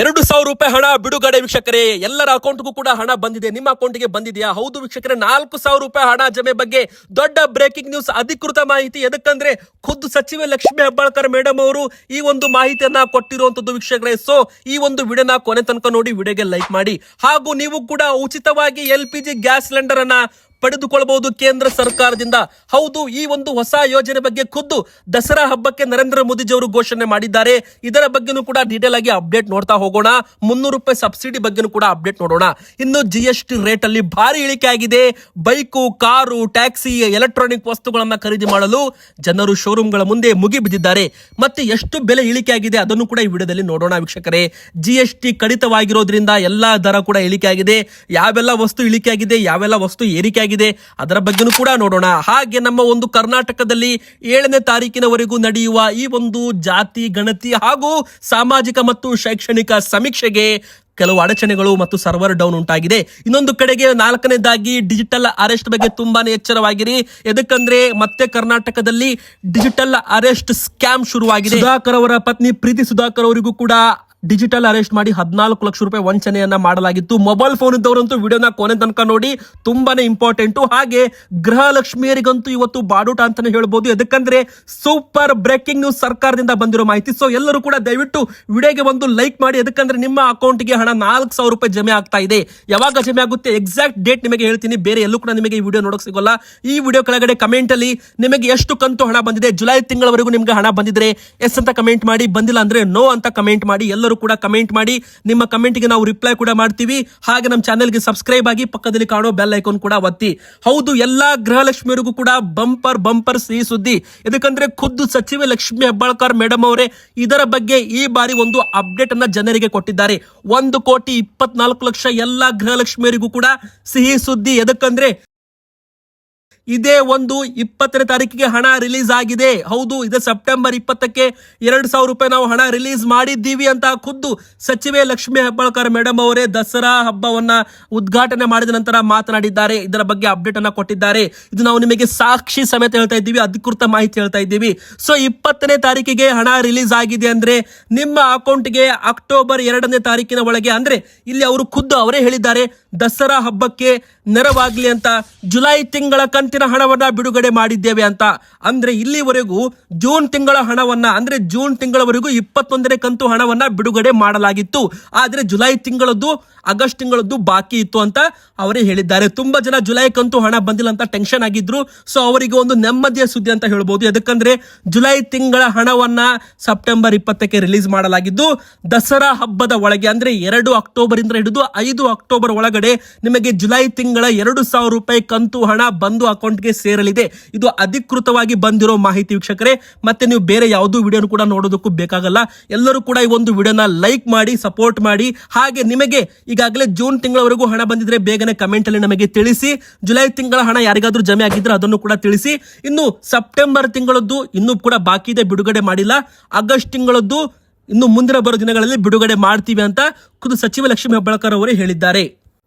ಎರಡು ಸಾವಿರ ರೂಪಾಯಿ ಹಣ ಬಿಡುಗಡೆ ವೀಕ್ಷಕರೇ, ಎಲ್ಲರ ಅಕೌಂಟ್ಗೂ ಕೂಡ ಹಣ ಬಂದಿದೆ. ನಿಮ್ಮ ಅಕೌಂಟ್ಗೆ ಬಂದಿದೆಯಾ? ಹೌದು ವೀಕ್ಷಕರೇ, ನಾಲ್ಕು ಸಾವಿರ ರೂಪಾಯಿ ಹಣ ಜಮೆ ಬಗ್ಗೆ ದೊಡ್ಡ ಬ್ರೇಕಿಂಗ್ ನ್ಯೂಸ್ ಅಧಿಕೃತ ಮಾಹಿತಿ. ಎದಕ್ಕಂದ್ರೆ ಖುದ್ದು ಸಚಿವೆ ಲಕ್ಷ್ಮಿ ಹೆಬ್ಬಾಳ್ಕರ್ ಮೇಡಮ್ ಅವರು ಈ ಒಂದು ಮಾಹಿತಿಯನ್ನ ಕೊಟ್ಟಿರುವಂತದ್ದು ವೀಕ್ಷಕರೇ. ಸೊ ಈ ಒಂದು ವಿಡಿಯೋನ ಕೊನೆ ತನಕ ನೋಡಿ, ವಿಡಿಯೋಗೆ ಲೈಕ್ ಮಾಡಿ. ಹಾಗೂ ನೀವು ಕೂಡ ಉಚಿತವಾಗಿ L P G gas cylinder ಅನ್ನ ಪಡೆದುಕೊಳ್ಳಬಹುದು ಕೇಂದ್ರ ಸರ್ಕಾರದಿಂದ. ಹೌದು, ಈ ಒಂದು ಹೊಸ ಯೋಜನೆ ಬಗ್ಗೆ ಖುದ್ದು ದಸರಾ ಹಬ್ಬಕ್ಕೆ ನರೇಂದ್ರ ಮೋದಿಜಿಯವರು ಘೋಷಣೆ ಮಾಡಿದ್ದಾರೆ. ಇದರ ಬಗ್ಗೆನೂ ಕೂಡ ಡೀಟೇಲ್ ಆಗಿ ಅಪ್ಡೇಟ್ ನೋಡ್ತಾ ಹೋಗೋಣ. ಮುನ್ನೂರು ರೂಪಾಯಿ ಸಬ್ಸಿಡಿ ಬಗ್ಗೆನೂ ಕೂಡ ಅಪ್ಡೇಟ್ ನೋಡೋಣ. ಇನ್ನು ಜಿ ಎಸ್ ಟಿ ರೇಟ್ ಅಲ್ಲಿ ಭಾರಿ ಇಳಿಕೆ ಆಗಿದೆ. ಬೈಕು, ಕಾರು ಟ್ಯಾಕ್ಸಿ ಎಲೆಕ್ಟ್ರಾನಿಕ್ ವಸ್ತುಗಳನ್ನ ಖರೀದಿ ಮಾಡಲು ಜನರು ಶೋರೂಮ್ಗಳ ಮುಂದೆ ಮುಗಿ ಬಿದ್ದಿದ್ದಾರೆ. ಮತ್ತೆ ಎಷ್ಟು ಬೆಲೆ ಇಳಿಕೆ ಆಗಿದೆ ಅದನ್ನು ಕೂಡ ಈ ವಿಡಿಯೋದಲ್ಲಿ ನೋಡೋಣ ವೀಕ್ಷಕರೇ. ಜಿ ಎಸ್ ಟಿ ಕಡಿತವಾಗಿರೋದ್ರಿಂದ ಎಲ್ಲಾ ದರ ಕೂಡ ಇಳಿಕೆ ಆಗಿದೆ. ಯಾವೆಲ್ಲ ವಸ್ತು ಇಳಿಕೆ ಆಗಿದೆ, ಯಾವೆಲ್ಲ ವಸ್ತು ಏರಿಕೆ ಅದರ ಬಗ್ಗೆನೂ ಕೂಡ ನೋಡೋಣ. ಹಾಗೆ ನಮ್ಮ ಒಂದು ಕರ್ನಾಟಕದಲ್ಲಿ ಏಳನೇ ತಾರೀಕಿನವರೆಗೂ ನಡೆಯುವ ಈ ಒಂದು ಜಾತಿ, ಗಣತಿ ಹಾಗೂ ಸಾಮಾಜಿಕ ಮತ್ತು ಶೈಕ್ಷಣಿಕ ಸಮೀಕ್ಷೆಗೆ ಕೆಲವು ಅಡಚಣೆಗಳು ಮತ್ತು ಸರ್ವರ್ ಡೌನ್ ಉಂಟಾಗಿದೆ. ಇನ್ನೊಂದು ಕಡೆಗೆ ನಾಲ್ಕನೇದಾಗಿ ಡಿಜಿಟಲ್ ಅರೆಸ್ಟ್ ಬಗ್ಗೆ ತುಂಬಾನೇ ಎಚ್ಚರವಾಗಿರಿ. ಎದಕ್ಕಂದ್ರೆ ಮತ್ತೆ ಕರ್ನಾಟಕದಲ್ಲಿ ಡಿಜಿಟಲ್ ಅರೆಸ್ಟ್ ಸ್ಕ್ಯಾಮ್ ಶುರುವಾಗಿದೆ. ಸುಧಾಕರ್ ಅವರ ಪತ್ನಿ ಪ್ರೀತಿ ಸುಧಾಕರ್ ಅವರಿಗೂ ಕೂಡ ಡಿಜಿಟಲ್ ಅರೆಸ್ಟ್ ಮಾಡಿ ಹದಿನಾಲ್ಕು ಲಕ್ಷ ರೂಪಾಯಿ ವಂಚನೆಯನ್ನ ಮಾಡಲಾಗಿತ್ತು. ಮೊಬೈಲ್ ಫೋನ್ ಇದ್ದವರಂತೂ ವಿಡಿಯೋನ ಕೊನೆ ತನಕ ನೋಡಿ ತುಂಬಾನೇ ಇಂಪಾರ್ಟೆಂಟ್ ಹಾಗೆ ಗೃಹಲಕ್ಷ್ಮಿಯರಿಗಂತೂ ಇವತ್ತು ಬಾಡೂಟ ಅಂತಾನೆ ಹೇಳ್ಬೋದು. ಯಾಕಂದ್ರೆ ಸೂಪರ್ ಬ್ರೇಕಿಂಗ್ ನ್ಯೂಸ್ ಸರ್ಕಾರದಿಂದ ಬಂದಿರೋ ಮಾಹಿತಿ. ಸೊ ಎಲ್ಲರೂ ಕೂಡ ದಯವಿಟ್ಟು ವಿಡಿಯೋಗೆ ಒಂದು ಲೈಕ್ ಮಾಡಿ. ಯಾಕಂದ್ರೆ ನಿಮ್ಮ ಅಕೌಂಟ್ಗೆ ಹಣ ನಾಲ್ಕು ಸಾವಿರ ರೂಪಾಯಿ ಜಮೆ ಆಗ್ತಾ ಇದೆ. ಯಾವಾಗ ಜಮೆ ಆಗುತ್ತೆ ಎಕ್ಸಾಕ್ಟ್ ಡೇಟ್ ನಿಮಗೆ ಹೇಳ್ತೀನಿ. ಬೇರೆ ಎಲ್ಲೂ ಕೂಡ ನಿಮಗೆ ಈ ವಿಡಿಯೋ ನೋಡಕ್ ಸಿಗೋಲ್ಲ. ಈ ವಿಡಿಯೋ ಕೆಳಗಡೆ ಕಮೆಂಟ್ ಅಲ್ಲಿ ನಿಮಗೆ ಎಷ್ಟು ಕಂತು ಹಣ ಬಂದಿದೆ. ಜುಲೈ ತಿಂಗಳವರೆಗೂ ನಿಮಗೆ ಹಣ ಬಂದಿದ್ರೆ ಎಸ್ ಅಂತ ಕಮೆಂಟ್ ಮಾಡಿ. ಬಂದಿಲ್ಲ ಅಂದ್ರೆ ನೋ ಅಂತ ಕಮೆಂಟ್ ಮಾಡಿ. ಎಲ್ಲರೂ ಕೂಡ ಕಮೆಂಟ್ ಮಾಡಿ. ನಿಮ್ಮ ಕಮೆಂಟ್ಗೆ ನಾವು ರಿಪ್ಲೈ ಕೂಡ ಮಾಡ್ತೀವಿ. ಹಾಗೆ ನಮ್ಮ ಚಾನೆಲ್ಗೆ ಸಬ್ಸ್ಕ್ರೈಬ್ ಆಗಿ ಪಕ್ಕದಲ್ಲಿ ಕಾಣೋ ಬೆಲ್ ಐಕಾನ್ ಕೂಡ ಒತ್ತಿ. ಹೌದು, ಎಲ್ಲಾ ಗೃಹಲಕ್ಷ್ಮಿಯರಿಗೂ ಕೂಡ ಬಂಪರ್ ಬಂಪರ್ ಸಿಹಿ ಸುದ್ದಿ. ಇದಕ್ಕಂದ್ರೆ ಖುದ್ದು ಸಚಿವೆ ಲಕ್ಷ್ಮಿ ಹೆಬ್ಬಾಳ್ಕರ್ ಮೇಡಮ್ ಅವರೇ, ಇದರ ಬಗ್ಗೆ ಈ ಬಾರಿ ಒಂದು ಅಪ್ಡೇಟ್ ಅನ್ನ ಜನರಿಗೆ ಕೊಟ್ಟಿದ್ದಾರೆ. ಒಂದು ಕೋಟಿ ಇಪ್ಪತ್ನಾಲ್ಕು ಲಕ್ಷ ಎಲ್ಲಾ ಗೃಹಲಕ್ಷ್ಮಿಯರಿಗೂ ಕೂಡ ಸಿಹಿ ಸುದ್ದಿ. ಎದಕ್ಕಂದ್ರೆ ಇದೇ ಒಂದು ಇಪ್ಪತ್ತನೇ ತಾರೀಕಿಗೆ ಹಣ ರಿಲೀಸ್ ಆಗಿದೆ. ಹೌದು, ಇದೇ ಸೆಪ್ಟೆಂಬರ್ ಇಪ್ಪತ್ತಕ್ಕೆ ಎರಡು ಸಾವಿರ ರೂಪಾಯಿ ನಾವು ಹಣ ರಿಲೀಸ್ ಮಾಡಿದ್ದೀವಿ ಅಂತ ಖುದ್ದು ಸಚಿವೆ ಲಕ್ಷ್ಮಿ ಹೆಬ್ಬಾಳ್ಕರ್ ಮೇಡಮ್ ಅವರೇ ದಸರಾ ಹಬ್ಬವನ್ನ ಉದ್ಘಾಟನೆ ಮಾಡಿದ ನಂತರ ಮಾತನಾಡಿದ್ದಾರೆ. ಇದರ ಬಗ್ಗೆ ಅಪ್ಡೇಟ್ ಅನ್ನ ಕೊಟ್ಟಿದ್ದಾರೆ. ಇದು ನಾವು ನಿಮಗೆ ಸಾಕ್ಷಿ ಸಮೇತ ಹೇಳ್ತಾ ಇದ್ದೀವಿ, ಅಧಿಕೃತ ಮಾಹಿತಿ ಹೇಳ್ತಾ ಇದ್ದೀವಿ. ಸೊ ಇಪ್ಪತ್ತನೇ ತಾರೀಕಿಗೆ ಹಣ ರಿಲೀಸ್ ಆಗಿದೆ ಅಂದ್ರೆ ನಿಮ್ಮ ಅಕೌಂಟ್ಗೆ ಅಕ್ಟೋಬರ್ ಎರಡನೇ ತಾರೀಕಿನ ಒಳಗೆ ಅಂದ್ರೆ ಇಲ್ಲಿ ಅವರು ಖುದ್ದು ಅವರೇ ಹೇಳಿದ್ದಾರೆ, ದಸರಾ ಹಬ್ಬಕ್ಕೆ ನೆರವಾಗ್ಲಿ ಅಂತ ಜುಲೈ ತಿಂಗಳ ಕಂತಿನ ಹಣವನ್ನ ಬಿಡುಗಡೆ ಮಾಡಿದ್ದೇವೆ ಅಂತ. ಅಂದ್ರೆ ಇಲ್ಲಿವರೆಗೂ ಜೂನ್ ತಿಂಗಳ ಹಣವನ್ನ, ಅಂದ್ರೆ ಜೂನ್ ತಿಂಗಳವರೆಗೂ ಇಪ್ಪತ್ತೊಂದನೇ ಕಂತು ಹಣವನ್ನ ಬಿಡುಗಡೆ ಮಾಡಲಾಗಿತ್ತು. ಆದರೆ ಜುಲೈ ತಿಂಗಳದ್ದು ಆಗಸ್ಟ್ ತಿಂಗಳದ್ದು ಬಾಕಿ ಇತ್ತು ಅಂತ ಅವರೇ ಹೇಳಿದ್ದಾರೆ. ತುಂಬಾ ಜನ ಜುಲೈ ಕಂತು ಹಣ ಬಂದಿಲ್ಲ ಅಂತ ಟೆನ್ಷನ್ ಆಗಿದ್ರು. ಸೊ ಅವರಿಗೆ ಒಂದು ನೆಮ್ಮದಿಯ ಸುದ್ದಿ ಅಂತ ಹೇಳ್ಬೋದು. ಯಾಕಂದ್ರೆ ಜುಲೈ ತಿಂಗಳ ಹಣವನ್ನ ಸೆಪ್ಟೆಂಬರ್ ಇಪ್ಪತ್ತಕ್ಕೆ ರಿಲೀಸ್ ಮಾಡಲಾಗಿದ್ದು, ದಸರಾ ಹಬ್ಬದ ಒಳಗೆ ಅಂದ್ರೆ ಎರಡು ಅಕ್ಟೋಬರ್ ಇಂದ ಹಿಡಿದು ಐದು ಅಕ್ಟೋಬರ್ ಒಳಗಡೆ ನಿಮಗೆ ಜುಲೈ ತಿಂಗಳ ಎರಡು ಸಾವಿರ ರೂಪಾಯಿ ಕಂತು ಹಣ ಬಂದು ಅಕೌಂಟ್ಗೆ ಸೇರಲಿದೆ. ಇದು ಅಧಿಕೃತವಾಗಿ ಬಂದಿರೋ ಮಾಹಿತಿ ವೀಕ್ಷಕರೇ. ಮತ್ತೆ ನೀವು ಬೇರೆ ಯಾವುದೂ ವಿಡಿಯೋನು ಕೂಡ ನೋಡೋದಕ್ಕೂ ಬೇಕಾಗಲ್ಲ. ಎಲ್ಲರೂ ಕೂಡ ಈ ಒಂದು ವಿಡಿಯೋನ ಲೈಕ್ ಮಾಡಿ, ಸಪೋರ್ಟ್ ಮಾಡಿ. ಹಾಗೆ ನಿಮಗೆ ಈಗಾಗಲೇ ಜೂನ್ ತಿಂಗಳವರೆಗೂ ಹಣ ಬಂದಿದ್ರೆ ಬೇಗನೆ ಕಮೆಂಟ್ ಅಲ್ಲಿ ನಮಗೆ ತಿಳಿಸಿ. ಜುಲೈ ತಿಂಗಳ ಹಣ ಯಾರಿಗಾದ್ರೂ ಜಮೆ ಆಗಿದ್ರೆ ಅದನ್ನು ಕೂಡ ತಿಳಿಸಿ. ಇನ್ನು ಸೆಪ್ಟೆಂಬರ್ ತಿಂಗಳದ್ದು ಇನ್ನೂ ಕೂಡ ಬಾಕಿ ಇದೆ, ಬಿಡುಗಡೆ ಮಾಡಿಲ್ಲ. ಆಗಸ್ಟ್ ತಿಂಗಳದ್ದು ಇನ್ನು ಮುಂದಿನ ಬರೋ ದಿನಗಳಲ್ಲಿ ಬಿಡುಗಡೆ ಮಾಡ್ತೀವಿ ಅಂತ ಖುದ್ದು ಸಚಿವ ಲಕ್ಷ್ಮೀ ಹೆಬ್ಬಾಳ್ಕರ್ ಅವರು ಹೇಳಿದ್ದಾರೆ.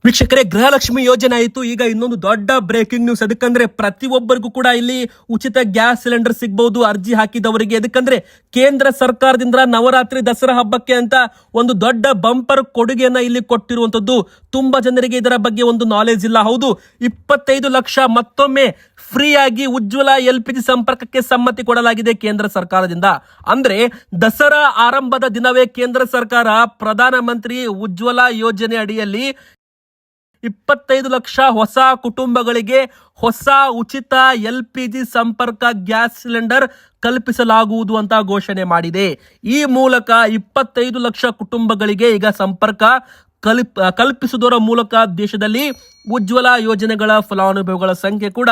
ವೀಕ್ಷಕರೇ, ಗೃಹಲಕ್ಷ್ಮಿ ಯೋಜನೆ ಆಯಿತು. ಈಗ ಇನ್ನೊಂದು ದೊಡ್ಡ ಬ್ರೇಕಿಂಗ್ ನ್ಯೂಸ್ ಅದಕ್ಕಂದ್ರೆ ಪ್ರತಿಯೊಬ್ಬರಿಗೂ ಕೂಡ ಇಲ್ಲಿ ಉಚಿತ ಗ್ಯಾಸ್ ಸಿಲಿಂಡರ್ ಸಿಗಬಹುದು ಅರ್ಜಿ ಹಾಕಿದವರಿಗೆ. ಅದಕ್ಕಂದ್ರೆ ಕೇಂದ್ರ ಸರ್ಕಾರದಿಂದ ನವರಾತ್ರಿ ದಸರಾ ಹಬ್ಬಕ್ಕೆ ಅಂತ ಒಂದು ದೊಡ್ಡ ಬಂಪರ್ ಕೊಡುಗೆಯನ್ನ ಇಲ್ಲಿ ಕೊಟ್ಟಿರುವಂತದ್ದು ತುಂಬಾ ಜನರಿಗೆ ಇದರ ಬಗ್ಗೆ ಒಂದು ನಾಲೆಜ್ ಇಲ್ಲ. ಹೌದು, ಇಪ್ಪತ್ತೈದು ಲಕ್ಷ ಮತ್ತೊಮ್ಮೆ ಫ್ರೀ ಆಗಿ ಉಜ್ವಲ ಎಲ್ ಪಿ ಜಿ ಸಂಪರ್ಕಕ್ಕೆ ಸಮ್ಮತಿ ಕೊಡಲಾಗಿದೆ ಕೇಂದ್ರ ಸರ್ಕಾರದಿಂದ. ಅಂದ್ರೆ ದಸರಾ ಆರಂಭದ ದಿನವೇ ಕೇಂದ್ರ ಸರ್ಕಾರ ಪ್ರಧಾನಮಂತ್ರಿ ಉಜ್ವಲ ಯೋಜನೆ ಅಡಿಯಲ್ಲಿ ಇಪ್ಪತ್ತೈದು ಲಕ್ಷ ಹೊಸ ಕುಟುಂಬಗಳಿಗೆ ಹೊಸ ಉಚಿತ ಎಲ್ ಪಿ ಜಿ ಸಂಪರ್ಕ ಗ್ಯಾಸ್ ಸಿಲಿಂಡರ್ ಕಲ್ಪಿಸಲಾಗುವುದು ಅಂತ ಘೋಷಣೆ ಮಾಡಿದೆ. ಈ ಮೂಲಕ ಇಪ್ಪತ್ತೈದು ಲಕ್ಷ ಕುಟುಂಬಗಳಿಗೆ ಈಗ ಸಂಪರ್ಕ ಕಲ್ಪ್, ಕಲ್ಪಿಸುವುದರ ಮೂಲಕ ದೇಶದಲ್ಲಿ ಉಜ್ವಲ ಯೋಜನೆಗಳ ಫಲಾನುಭವಿಗಳ ಸಂಖ್ಯೆ ಕೂಡ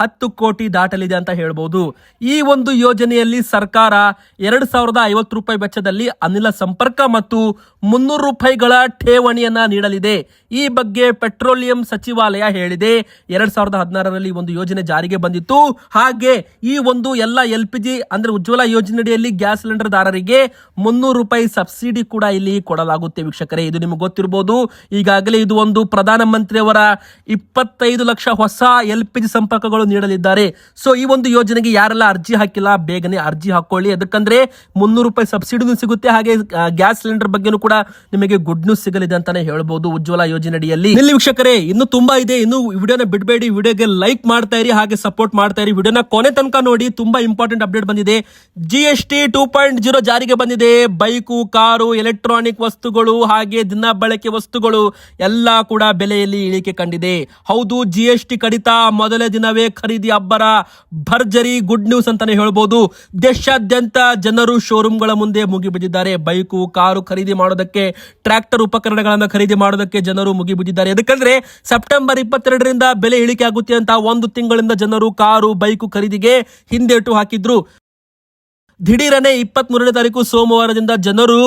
ಹತ್ತು ಕೋಟಿ ದಾಟಲಿದೆ ಅಂತ ಹೇಳ್ಬೋದು. ಈ ಒಂದು ಯೋಜನೆಯಲ್ಲಿ ಸರ್ಕಾರ ಎರಡು ಸಾವಿರದ ಐವತ್ತು ರೂಪಾಯಿ ವೆಚ್ಚದಲ್ಲಿ ಅನಿಲ ಸಂಪರ್ಕ ಮತ್ತು ಮುನ್ನೂರು ರೂಪಾಯಿಗಳ ಠೇವಣಿಯನ್ನ ನೀಡಲಿದೆ. ಈ ಬಗ್ಗೆ ಪೆಟ್ರೋಲಿಯಂ ಸಚಿವಾಲಯ ಹೇಳಿದೆ. ಎರಡ್ ಸಾವಿರದ ಹದಿನಾರರಲ್ಲಿ ಒಂದು ಯೋಜನೆ ಜಾರಿಗೆ ಬಂದಿತ್ತು. ಹಾಗೆ ಈ ಒಂದು ಎಲ್ಲ ಎಲ್ ಪಿ ಜಿ ಅಂದ್ರೆ ಉಜ್ವಲ ಯೋಜನೆಯಡಿಯಲ್ಲಿ ಗ್ಯಾಸ್ ಸಿಲಿಂಡರ್ ದಾರರಿಗೆ ಮುನ್ನೂರು ರೂಪಾಯಿ ಸಬ್ಸಿಡಿ ಕೂಡ ಇಲ್ಲಿ ಕೊಡಲಾಗುತ್ತೆ ವೀಕ್ಷಕರೇ. ಇದು ನಿಮಗೆ ಗೊತ್ತಿರಬಹುದು ಈಗಾಗಲೇ ಇದು ಒಂದು ಪ್ರಧಾನಮಂತ್ರಿಯವರ ಇಪ್ಪತ್ತೈದು ಲಕ್ಷ ಹೊಸ ಎಲ್ ಪಿ ಜಿ ಸಂಪರ್ಕಗಳು ನೀಡಲಿದ್ದಾರೆ. ಸೊ ಈ ಒಂದು ಯೋಜನೆಗೆ ಯಾರೆಲ್ಲ ಅರ್ಜಿ ಹಾಕಿಲ್ಲ, ಬೇಗನೆ ಅರ್ಜಿ ಹಾಕೊಳ್ಳಿ. ಅದಕ್ಕಂದ್ರೆ ಮುನ್ನೂರು ರೂಪಾಯಿ ಸಬ್ಸಿಡಿನೂ ಸಿಗುತ್ತೆ. ಹಾಗೆ ಗ್ಯಾಸ್ ಸಿಲಿಂಡರ್ ಬಗ್ಗೆನೂ ಕೂಡ ನಿಮಗೆ ಗುಡ್ ನ್ಯೂಸ್ ಸಿಗಲಿದೆ ಅಂತಾನೆ ಹೇಳ್ಬೋದು ಉಜ್ವಲ ಯೋಜನೆ ಅಡಿಯಲ್ಲಿ ಇಲ್ಲಿ ವೀಕ್ಷಕರೇ, ಇನ್ನು ತುಂಬಾ ಇದೆ. ಇನ್ನು ವಿಡಿಯೋನ ಬಿಡಬೇಡಿ. ವಿಡಿಯೋಗೆ ಲೈಕ್ ಮಾಡ್ತಾ ಇರಿ, ಹಾಗೆ ಸಪೋರ್ಟ್ ಮಾಡ್ತಾ ಇರಿ. ವಿಡಿಯೋನ ಕೊನೆ ತನಕ ನೋಡಿ, ತುಂಬಾ ಇಂಪಾರ್ಟೆಂಟ್ ಅಪ್ಡೇಟ್ ಬಂದಿದೆ. G S T two point zero ಜಾರಿಗೆ ಬಂದಿದೆ. ಬೈಕು, ಕಾರು ಎಲೆಕ್ಟ್ರಾನಿಕ್ ವಸ್ತುಗಳು, ಹಾಗೆ ದಿನ ಬಳಕೆ ವಸ್ತುಗಳು, ಎಲ್ಲ ಕೂಡ ಬೆಲೆಯಲ್ಲಿ ಇಳಿಕೆ ಕಂಡಿದೆ. ಹೌದು ಜಿ ಎಸ್ ಟಿ ಕಡಿತ. ಮೊದಲ ದಿನವೇ ಖರೀದಿ ಅಬ್ಬರ. ಭರ್ಜರಿ ಗುಡ್ ನ್ಯೂಸ್ ಅಂತಾನೆ ಹೇಳ್ಬೋದು. ದೇಶಾದ್ಯಂತ ಜನರು ಶೋರೂಮ್ಗಳ ಮುಂದೆ ಮುಗಿಬಿದ್ದಿದ್ದಾರೆ. ಬೈಕು, ಕಾರು ಖರೀದಿ ಮಾಡೋದಕ್ಕೆ ಟ್ರ್ಯಾಕ್ಟರ್ ಉಪಕರಣಗಳನ್ನು ಖರೀದಿ ಮಾಡೋದಕ್ಕೆ ಜನರು ಮುಗಿಬಿದ್ದಿದ್ದಾರೆ. ಯಾಕಂದ್ರೆ ಸೆಪ್ಟೆಂಬರ್ ಇಪ್ಪತ್ತೆರಡರಿಂದ ಬೆಲೆ ಇಳಿಕೆ ಆಗುತ್ತೆ ಅಂತ ಒಂದು ತಿಂಗಳಿಂದ ಜನರು ಕಾರು, ಬೈಕು ಖರೀದಿಗೆ ಹಿಂದೇಟು ಹಾಕಿದ್ರು. ದಿಢೀರನೆ ಇಪ್ಪತ್ತ್ ಮೂರನೇ ತಾರೀಕು ಸೋಮವಾರದಿಂದ ಜನರು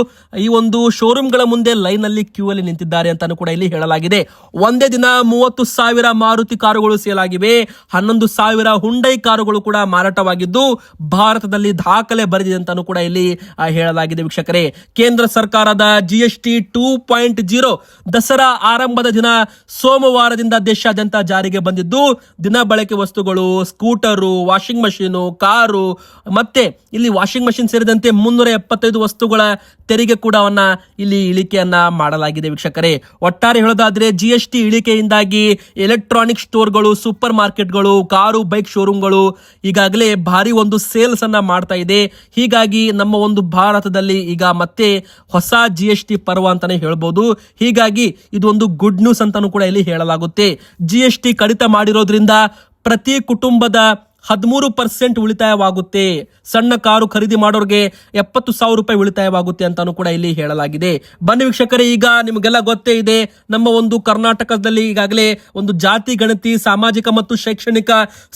ಈ ಒಂದು ಶೋರೂಮ್ಗಳ ಮುಂದೆ ಲೈನ್ ಅಲ್ಲಿ ಕ್ಯೂ ಅಲ್ಲಿ ನಿಂತಿದ್ದಾರೆ ಅಂತಾನು ಕೂಡ ಇಲ್ಲಿ ಹೇಳಲಾಗಿದೆ. ಒಂದೇ ದಿನ ಮೂವತ್ತು ಸಾವಿರ ಮಾರುತಿ ಕಾರುಗಳು ಸೇಲ್ ಆಗಿವೆ ಹನ್ನೊಂದು ಸಾವಿರ ಹುಂಡೈ ಕಾರುಗಳು ಕೂಡ ಮಾರಾಟವಾಗಿದ್ದು, ಭಾರತದಲ್ಲಿ ದಾಖಲೆ ಬರೆದಿದೆ ಅಂತಾನು ಕೂಡ ಇಲ್ಲಿ ಹೇಳಲಾಗಿದೆ ವೀಕ್ಷಕರೇ. ಕೇಂದ್ರ ಸರ್ಕಾರದ G S T two point zero Dasara ಆರಂಭದ ದಿನ ಸೋಮವಾರದಿಂದ ದೇಶಾದ್ಯಂತ ಜಾರಿಗೆ ಬಂದಿದ್ದು, ದಿನ ಬಳಕೆ ವಸ್ತುಗಳು, ಸ್ಕೂಟರು, ವಾಷಿಂಗ್ ಮಷೀನು, ಕಾರು, ಮತ್ತೆ ಇಲ್ಲಿ ವಾಷಿಂಗ್ ಮಷಿನ್ ಸೇರಿದಂತೆ ಮುನ್ನೂರ ಎಪ್ಪತ್ತೈದು ವಸ್ತುಗಳ ತೆರಿಗೆ ಕೂಡ ಇಲ್ಲಿ ಇಳಿಕೆಯನ್ನ ಮಾಡಲಾಗಿದೆ ವೀಕ್ಷಕರೇ. ಒಟ್ಟಾರೆ ಹೇಳೋದಾದ್ರೆ ಜಿ ಎಸ್ ಇಳಿಕೆಯಿಂದಾಗಿ ಎಲೆಕ್ಟ್ರಾನಿಕ್ ಸ್ಟೋರ್ಗಳು ಸೂಪರ್ ಮಾರ್ಕೆಟ್ಗಳು ಕಾರು ಬೈಕ್ ಶೋರೂಮ್ಗಳು ಈಗಾಗಲೇ ಭಾರಿ ಒಂದು ಸೇಲ್ಸ್ ಅನ್ನ ಮಾಡ್ತಾ ಇದೆ. ಹೀಗಾಗಿ ನಮ್ಮ ಒಂದು ಭಾರತದಲ್ಲಿ ಈಗ ಮತ್ತೆ ಹೊಸ ಜಿ ಎಸ್ ಟಿ ಪರ್ವ ಅಂತಾನೆ ಹೇಳ್ಬೋದು. ಹೀಗಾಗಿ ಇದೊಂದು ಗುಡ್ ನ್ಯೂಸ್ ಅಂತಾನು ಕೂಡ ಇಲ್ಲಿ ಹೇಳಲಾಗುತ್ತೆ. ಜಿ ಕಡಿತ ಮಾಡಿರೋದ್ರಿಂದ ಪ್ರತಿ ಕುಟುಂಬದ ಹದಿಮೂರು ಪರ್ಸೆಂಟ್ ಉಳಿತಾಯವಾಗುತ್ತೆ. ಸಣ್ಣ ಕಾರು ಖರೀದಿ ಮಾಡೋರಿಗೆ ಎಪ್ಪತ್ತು ಸಾವಿರ ರೂಪಾಯಿ ಉಳಿತಾಯವಾಗುತ್ತೆ ಅಂತಾನು ಕೂಡ ಇಲ್ಲಿ ಹೇಳಲಾಗಿದೆ. ಬನ್ನಿ ವೀಕ್ಷಕರೇ, ಈಗ ನಿಮಗೆಲ್ಲ ಗೊತ್ತೇ ಇದೆ, ನಮ್ಮ ಒಂದು ಕರ್ನಾಟಕದಲ್ಲಿ ಈಗಾಗಲೇ ಒಂದು ಜಾತಿ, ಗಣತಿ, ಸಾಮಾಜಿಕ ಮತ್ತು ಶೈಕ್ಷಣಿಕ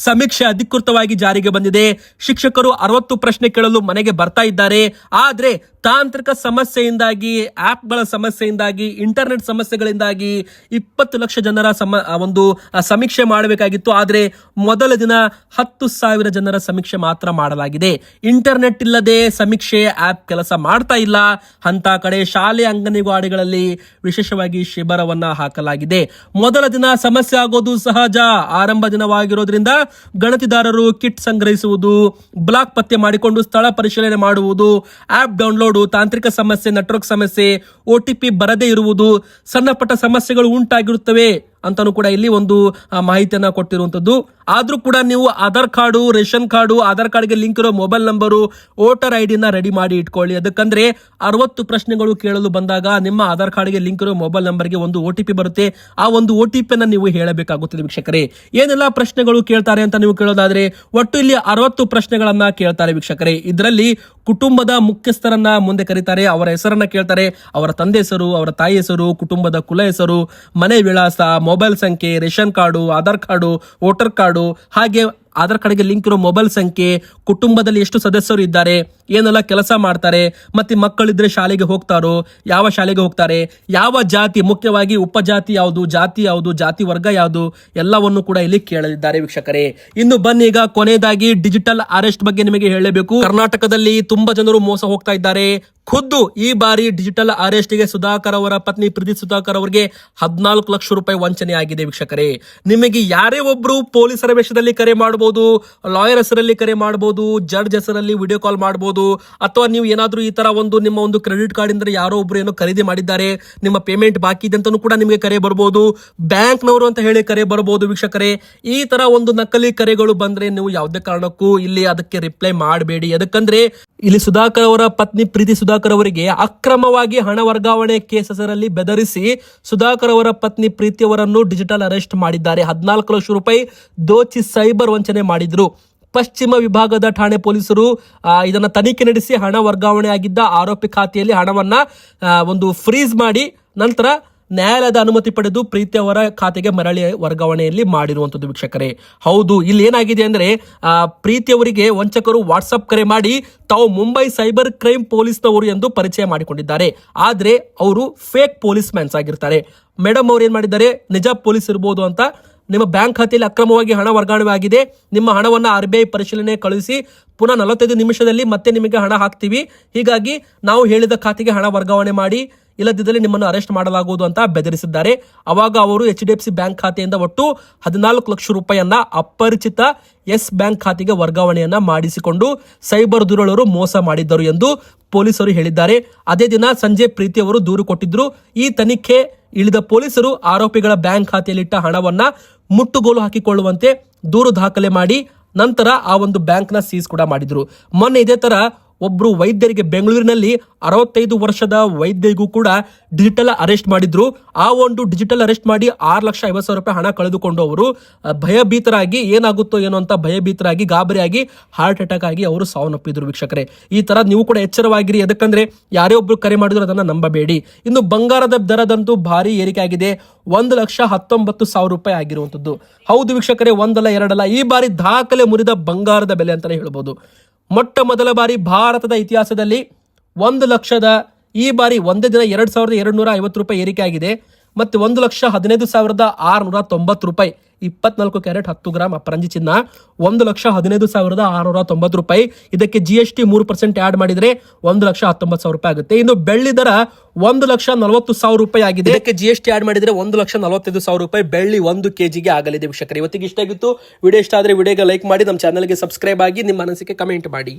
ಸಮೀಕ್ಷೆ ಅಧಿಕೃತವಾಗಿ ಜಾರಿಗೆ ಬಂದಿದೆ. ಶಿಕ್ಷಕರು ಅರವತ್ತು ಪ್ರಶ್ನೆ ಕೇಳಲು ಮನೆಗೆ ಬರ್ತಾ ಇದ್ದಾರೆ. ಆದ್ರೆ ತಾಂತ್ರಿಕ ಸಮಸ್ಯೆಯಿಂದಾಗಿ ಆ್ಯಪ್ಗಳ ಸಮಸ್ಯೆಯಿಂದಾಗಿ, ಇಂಟರ್ನೆಟ್ ಸಮಸ್ಯೆಗಳಿಂದಾಗಿ ಇಪ್ಪತ್ತು ಲಕ್ಷ ಜನರ ಸಮ ಒಂದು ಸಮೀಕ್ಷೆ ಮಾಡಬೇಕಾಗಿತ್ತು. ಆದರೆ ಮೊದಲ ದಿನ ಹತ್ತು ಸಾವಿರ ಜನರ ಸಮೀಕ್ಷೆ ಮಾತ್ರ ಮಾಡಲಾಗಿದೆ. ಇಂಟರ್ನೆಟ್ ಇಲ್ಲದೆ ಸಮೀಕ್ಷೆ ಆಪ್ ಕೆಲಸ ಮಾಡ್ತಾ ಇಲ್ಲ. ಅಂತ ಕಡೆ ಶಾಲೆ ಅಂಗನವಾಡಿಗಳಲ್ಲಿ ವಿಶೇಷವಾಗಿ ಶಿಬಿರವನ್ನ ಹಾಕಲಾಗಿದೆ. ಮೊದಲ ದಿನ ಸಮಸ್ಯೆ ಆಗೋದು ಸಹಜ. ಆರಂಭ ದಿನವಾಗಿರೋದ್ರಿಂದ ಗಣತಿದಾರರು ಕಿಟ್ ಸಂಗ್ರಹಿಸುವುದು, ಬ್ಲಾಕ್ ಪತ್ತೆ ಮಾಡಿಕೊಂಡು ಸ್ಥಳ ಪರಿಶೀಲನೆ ಮಾಡುವುದು, ಆಪ್ ಡೌನ್ಲೋಡ್ ತಾಂತ್ರಿಕ ಸಮಸ್ಯೆ ನೆಟ್ವರ್ಕ್ ಸಮಸ್ಯೆ ಒ ಟಿ ಪಿ ಬರದೇ ಇರುವುದು ಸಣ್ಣಪಟ್ಟ ಸಮಸ್ಯೆಗಳು ಉಂಟಾಗಿರುತ್ತವೆ. ಅಂತಾನು ಕೂಡ ಇಲ್ಲಿ ಒಂದು ಮಾಹಿತಿಯನ್ನ ಕೊಟ್ಟಿರುವಂತದ್ದು. ಆದ್ರೂ ಕೂಡ ನೀವು Aadhaar card, ration card, Aadhaar ಕಾರ್ಡ್ಗೆ ಲಿಂಕ್ ಇರೋ ಮೊಬೈಲ್ ನಂಬರು, ವೋಟರ್ ಐ ಡಿನ ರೆಡಿ ಮಾಡಿ ಇಟ್ಕೊಳ್ಳಿ. ಅದಕ್ಕಂದ್ರೆ ಅರವತ್ತು ಪ್ರಶ್ನೆಗಳು ಕೇಳಲು ಬಂದಾಗ ನಿಮ್ಮ ಆಧಾರ್ ಕಾರ್ಡ್ಗೆ ಲಿಂಕ್ ಇರೋ ಮೊಬೈಲ್ ನಂಬರ್ಗೆ ಒಂದು ಒ ಟಿ ಪಿ ಬರುತ್ತೆ. ಆ ಒಂದು ಒ ಟಿ ಪಿನ ನೀವು ಹೇಳಬೇಕಾಗುತ್ತದೆ ವೀಕ್ಷಕರೇ. ಏನೆಲ್ಲ ಪ್ರಶ್ನೆಗಳು ಕೇಳ್ತಾರೆ ಅಂತ ನೀವು ಕೇಳೋದಾದ್ರೆ, ಒಟ್ಟು ಇಲ್ಲಿ ಅರವತ್ತು ಪ್ರಶ್ನೆಗಳನ್ನ ಕೇಳ್ತಾರೆ ವೀಕ್ಷಕರೇ. ಇದರಲ್ಲಿ ಕುಟುಂಬದ ಮುಖ್ಯಸ್ಥರನ್ನ ಮುಂದೆ ಕರೀತಾರೆ, ಅವರ ಹೆಸರನ್ನ ಕೇಳ್ತಾರೆ. ಅವರ ತಂದೆ ಹೆಸರು, ಅವರ ತಾಯಿ ಹೆಸರು, ಕುಟುಂಬದ ಕುಲ ಹೆಸರು, ಮನೆ ವಿಳಾಸ ಮೊಬೈಲ್ ಸಂಖ್ಯೆ, ration card, Aadhaar card, voter card, ಹಾಗೆ ಆಧಾರ್ ಕಾರ್ಡ್ಗೆ ಲಿಂಕ್ ಇರೋ ಮೊಬೈಲ್ ಸಂಖ್ಯೆ, ಕುಟುಂಬದಲ್ಲಿ ಎಷ್ಟು ಸದಸ್ಯರು ಇದ್ದಾರೆ ಏನೆಲ್ಲ ಕೆಲಸ ಮಾಡ್ತಾರೆ, ಮತ್ತೆ ಮಕ್ಕಳಿದ್ರೆ ಶಾಲೆಗೆ ಹೋಗ್ತಾರೋ, ಯಾವ ಶಾಲೆಗೆ ಹೋಗ್ತಾರೆ, ಯಾವ ಜಾತಿ, ಮುಖ್ಯವಾಗಿ ಉಪಜಾತಿ ಯಾವುದು, ಜಾತಿ ಯಾವುದು, ಜಾತಿ ವರ್ಗ ಯಾವುದು, ಎಲ್ಲವನ್ನು ಕೂಡ ಇಲ್ಲಿ ಕೇಳಲಿದ್ದಾರೆ ವೀಕ್ಷಕರೇ. ಇನ್ನು ಬನ್ನಿ ಈಗ ಕೊನೆಯದಾಗಿ ಡಿಜಿಟಲ್ ಅರೆಸ್ಟ್ ಬಗ್ಗೆ ನಿಮಗೆ ಹೇಳಬೇಕು. ಕರ್ನಾಟಕದಲ್ಲಿ ತುಂಬಾ ಜನರು ಮೋಸ ಹೋಗ್ತಾ ಇದ್ದಾರೆ. ಖುದ್ದು ಈ ಬಾರಿ ಡಿಜಿಟಲ್ ಅರೆಸ್ಟ್ಗೆ ಸುಧಾಕರ್ ಅವರ ಪತ್ನಿ ಪ್ರೀತಿ ಸುಧಾಕರ್ ಅವರಿಗೆ ಹದಿನಾಲ್ಕು ಲಕ್ಷ ರೂಪಾಯಿ ವಂಚನೆ ಆಗಿದೆ ವೀಕ್ಷಕರೇ. ನಿಮಗೆ ಯಾರೇ ಒಬ್ರು ಪೊಲೀಸರ ವೇಷದಲ್ಲಿ ಕರೆ ಮಾಡಬಹುದು ಲಾಯರ್ ಹೆಸರಲ್ಲಿ ಕರೆ ಮಾಡಬಹುದು ಜಡ್ಜ್ ಹೆಸರಲ್ಲಿ ವಿಡಿಯೋ ಕಾಲ್ ಮಾಡಬಹುದು ಅಥವಾ ನೀವು ಏನಾದರೂ ಈ ತರ ಒಂದು ನಿಮ್ಮ ಒಂದು ಕ್ರೆಡಿಟ್ ಕಾರ್ಡ್ ಇಂದ ಯಾರೋ ಒಬ್ರು ಏನೋ ಖರೀದಿ ಮಾಡಿದ್ದಾರೆ, ನಿಮ್ಮ ಪೇಮೆಂಟ್ ಬಾಕಿ ಇದೆ ಅಂತಾನೂ ಕೂಡ ನಿಮಗೆ ಕರೆ ಬರ್ಬೋದು. ಬ್ಯಾಂಕ್ನವರು ಅಂತ ಹೇಳಿ ಕರೆ ಬರಬಹುದು ವೀಕ್ಷಕರೇ. ಈ ತರ ಒಂದು ನಕಲಿ ಕರೆಗಳು ಬಂದ್ರೆ ನೀವು ಯಾವುದೇ ಕಾರಣಕ್ಕೂ ಇಲ್ಲಿ ಅದಕ್ಕೆ ರಿಪ್ಲೈ ಮಾಡಬೇಡಿ. ಯಾಕಂದ್ರೆ ಇಲ್ಲಿ ಸುಧಾಕರ್ ಅವರ ಪತ್ನಿ ಪ್ರೀತಿ ಸುಧಾಕರ್ ಅವರಿಗೆ ಅಕ್ರಮವಾಗಿ ಹಣ ವರ್ಗಾವಣೆ ಕೇಸ್ ಹೆಸರಲ್ಲಿ ಬೆದರಿಸಿ ಸುಧಾಕರ್ ಅವರ ಪತ್ನಿ ಪ್ರೀತಿ ಅವರನ್ನು ಡಿಜಿಟಲ್ ಅರೆಸ್ಟ್ ಮಾಡಿದ್ದಾರೆ. ಹದಿನಾಲ್ಕು ಲಕ್ಷ ರೂಪಾಯಿ ದೋಚಿ ಸೈಬರ್ ವಂಚನೆ ಮಾಡಿದ್ರು. ಪಶ್ಚಿಮ ವಿಭಾಗದ ಠಾಣೆ ಪೊಲೀಸರು ಇದನ್ನ ತನಿಖೆ ನಡೆಸಿ ಹಣ ವರ್ಗಾವಣೆ ಆಗಿದ್ದ ಆರೋಪಿ ಖಾತೆಯಲ್ಲಿ ಹಣವನ್ನ ಒಂದು ಫ್ರೀಸ್ ಮಾಡಿ ನಂತರ ನ್ಯಾಯಾಲಯದ ಅನುಮತಿ ಪಡೆದು ಪ್ರೀತಿ ಅವರ ಖಾತೆಗೆ ಮರಳಿ ವರ್ಗಾವಣೆಯಲ್ಲಿ ಮಾಡಿರುವಂತದ್ದು ವೀಕ್ಷಕರೇ. ಹೌದು, ಇಲ್ಲಿ ಏನಾಗಿದೆ ಅಂದ್ರೆ ಪ್ರೀತಿ ಅವರಿಗೆ ವಂಚಕರು ವಾಟ್ಸಪ್ ಕರೆ ಮಾಡಿ ತಾವು ಮುಂಬೈ ಸೈಬರ್ ಕ್ರೈಮ್ ಪೊಲೀಸ್ನವರು ಎಂದು ಪರಿಚಯ ಮಾಡಿಕೊಂಡಿದ್ದಾರೆ. ಆದರೆ, ಅವರು ಫೇಕ್ ಪೊಲೀಸ್ ಮ್ಯಾನ್ಸ್ ಆಗಿರ್ತಾರೆ. ಮೇಡಮ್ ಅವ್ರು ಏನು ಮಾಡಿದ್ದಾರೆ, ನಿಜ ಪೊಲೀಸ್ ಇರ್ಬೋದು ಅಂತ ನಿಮ್ಮ ಬ್ಯಾಂಕ್ ಖಾತೆಯಲ್ಲಿ ಅಕ್ರಮವಾಗಿ ಹಣ ವರ್ಗಾವಣೆ ಆಗಿದೆ ನಿಮ್ಮ ಹಣವನ್ನು ಆರ್ ಬಿ ಐ ಪರಿಶೀಲನೆ ಕಳುಹಿಸಿ. ಪುನಃ ನಲವತ್ತೈದು ನಿಮಿಷದಲ್ಲಿ ಮತ್ತೆ ನಿಮಗೆ ಹಣ ಹಾಕ್ತೀವಿ. ಹೀಗಾಗಿ ನಾವು ಹೇಳಿದ ಖಾತೆಗೆ ಹಣ ವರ್ಗಾವಣೆ ಮಾಡಿ. ಇಲ್ಲದಿದ್ದಲ್ಲಿ ನಿಮ್ಮನ್ನು ಅರೆಸ್ಟ್ ಮಾಡಲಾಗುವುದು ಅಂತ ಬೆದರಿಸಿದ್ದಾರೆ. ಅವಾಗ ಅವರು H D F C bank ಖಾತೆಯಿಂದ ಒಟ್ಟು ಹದಿನಾಲ್ಕು ಲಕ್ಷ ರೂಪಾಯಿಯನ್ನ ಅಪರಿಚಿತ ಎಸ್ ಬ್ಯಾಂಕ್ ಖಾತೆಗೆ ವರ್ಗಾವಣೆಯನ್ನ ಮಾಡಿಸಿಕೊಂಡು ಸೈಬರ್ ದುರುಳರು ಮೋಸ ಮಾಡಿದ್ದರು ಎಂದು ಪೊಲೀಸರು ಹೇಳಿದ್ದಾರೆ. ಅದೇ ದಿನ ಸಂಜೆ ಪ್ರೀತಿ ಅವರು ದೂರು ಕೊಟ್ಟಿದ್ರು. ಈ ತನಿಖೆ ಇಳಿದ ಪೊಲೀಸರು ಆರೋಪಿಗಳ ಬ್ಯಾಂಕ್ ಖಾತೆಯಲ್ಲಿಟ್ಟ ಹಣವನ್ನ ಮುಟ್ಟುಗೋಲು ಹಾಕಿಕೊಳ್ಳುವಂತೆ ದೂರು ದಾಖಲೆ ಮಾಡಿ ನಂತರ ಆ ಒಂದು ಬ್ಯಾಂಕ್ನ ಸೀಸ್ ಕೂಡ ಮಾಡಿದ್ರು. ಮೊನ್ನೆ ಇದೇ ತರ ಒಬ್ರು ವೈದ್ಯರಿಗೆ ಬೆಂಗಳೂರಿನಲ್ಲಿ ಅರವತ್ತೈದು ವರ್ಷದ ವೈದ್ಯರಿಗೂ ಕೂಡ ಡಿಜಿಟಲ್ ಅರೆಸ್ಟ್ ಮಾಡಿದ್ರು. ಆ ಒಂದು ಡಿಜಿಟಲ್ ಅರೆಸ್ಟ್ ಮಾಡಿ ಆರು ಲಕ್ಷ ಐವತ್ತು ಸಾವಿರ ರೂಪಾಯಿ ಹಣ ಕಳೆದುಕೊಂಡು ಅವರು ಭಯಭೀತರಾಗಿ ಏನಾಗುತ್ತೋ ಏನೋ ಅಂತ ಭಯಭೀತರಾಗಿ, ಗಾಬರಿಯಾಗಿ ಹಾರ್ಟ್ ಅಟ್ಯಾಕ್ ಆಗಿ ಅವರು ಸಾವನ್ನಪ್ಪಿದ್ರು ವೀಕ್ಷಕರೇ. ಈ ತರ ನೀವು ಕೂಡ ಎಚ್ಚರವಾಗಿರಿ. ಯಾಕಂದ್ರೆ ಯಾರೇ ಒಬ್ರು ಕರೆ ಮಾಡಿದ್ರು ಅದನ್ನ ನಂಬಬೇಡಿ. ಇನ್ನು ಬಂಗಾರದ ದರದಂತೂ ಭಾರಿ ಏರಿಕೆ ಆಗಿದೆ. ಒಂದು ಲಕ್ಷ ಹತ್ತೊಂಬತ್ತು ಸಾವಿರ ರೂಪಾಯಿ ಆಗಿರುವಂತದ್ದು. ಹೌದು ವೀಕ್ಷಕರೇ, ಒಂದಲ್ಲ ಎರಡಲ್ಲ, ಈ ಬಾರಿ ದಾಖಲೆ ಮುರಿದ ಬಂಗಾರದ ಬೆಲೆ ಅಂತಾನೆ ಹೇಳ್ಬೋದು. ಮೊಟ್ಟ ಮೊದಲ ಬಾರಿ ಭಾರತದ ಇತಿಹಾಸದಲ್ಲಿ ಒಂದು ಲಕ್ಷದ ಈ ಬಾರಿ ಒಂದೇ ದಿನ ಎರಡು ಸಾವಿರದ ಎರಡು ನೂರ ಐವತ್ತು ರೂಪಾಯಿ ಏರಿಕೆ ಆಗಿದೆ. ಮತ್ತೆ ಒಂದು ಲಕ್ಷ ಹದಿನೈದು ಸಾವಿರದ ಆರುನೂರ ತೊಂಬತ್ತು ರೂಪಾಯಿ ಇಪ್ಪತ್ನಾಲ್ಕು ಕ್ಯಾರೆಟ್, ಹತ್ತು ಗ್ರಾಮ್ ಅಪರಂಜಿ ಚಿನ್ನ, ಒಂದು ಲಕ್ಷ ಹದಿನೈದು ಸಾವಿರದ ಆರುನೂರ ತೊಂಬತ್ತು ರೂಪಾಯಿ. ಇದಕ್ಕೆ ಜಿ ಎಸ್ ಟಿ ಮೂರು ಪರ್ಸೆಂಟ್ ಆ್ಯಡ್ ಮಾಡಿದ್ರೆ ಒಂದು ಲಕ್ಷ ಹತ್ತೊಂಬತ್ತು ಸಾವಿರ ರೂಪಾಯಿ ಆಗುತ್ತೆ. ಇನ್ನು ಬೆಳ್ಳಿ ದರ ಒಂದು ಲಕ್ಷ ನಲವತ್ತು ಸಾವಿರ ರೂಪಾಯಿ ಆಗಿದೆ. ಇದಕ್ಕೆ ಜಿ ಎಸ್ ಟಿ ಆಡ್ ಮಾಡಿದ್ರೆ ಒಂದು ಲಕ್ಷ ನಲವತ್ತೈದು ಸಾವಿರ ರೂಪಾಯಿ ಬೆಳ್ಳಿ ಒಂದು ಕೆಜಿಗೆ ಆಗಲಿದೆ ವೀಕ್ಷಕರು. ಇವತ್ತಿಗೆ ಇಷ್ಟ ಆಗಿತ್ತು. ವಿಡಿಯೋ ಇಷ್ಟ ಆದರೆ ವಿಡಿಯೋಗೆ ಲೈಕ್ ಮಾಡಿ, ನಮ್ಮ ಚಾನಲ್ಗೆ ಸಬ್ಸ್ಕ್ರೈಬ್ ಆಗಿ ನಿಮ್ಮ ಅನಿಸಿಕೆ ಕಮೆಂಟ್ ಮಾಡಿ.